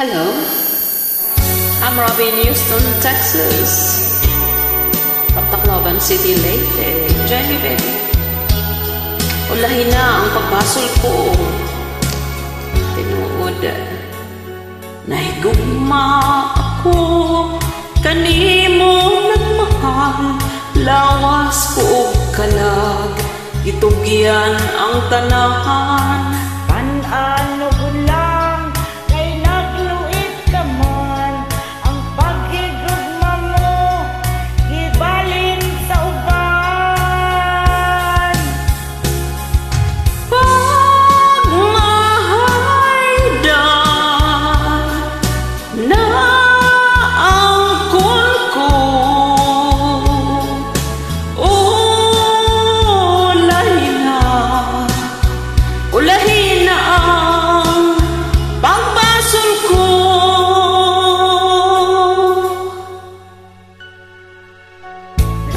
Hello, I'm Robin Houston, Texas. From Tacloban City, Leyte. Join me, baby. Ulahin na ang pagbasol ko. Tinuod. Nahigugma ako kanimo nagmahal lawas ko og kalag ang tanahan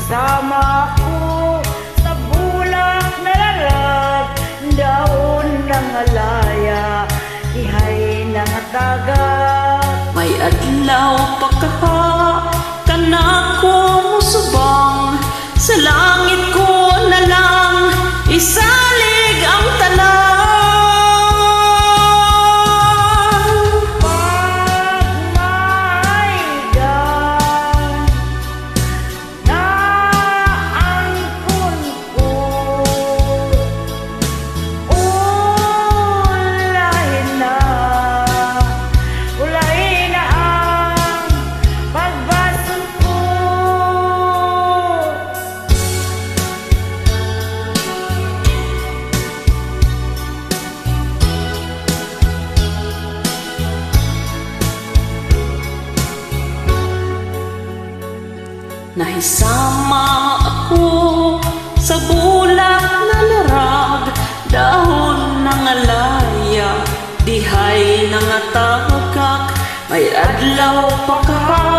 Sama ko sa bulak na lalag Daon ng alaya, ihay ng tagat May adlaw pa Nahisama ako sa bulak na larag Dahon ng alaya, dihay ng tagak May adlaw pa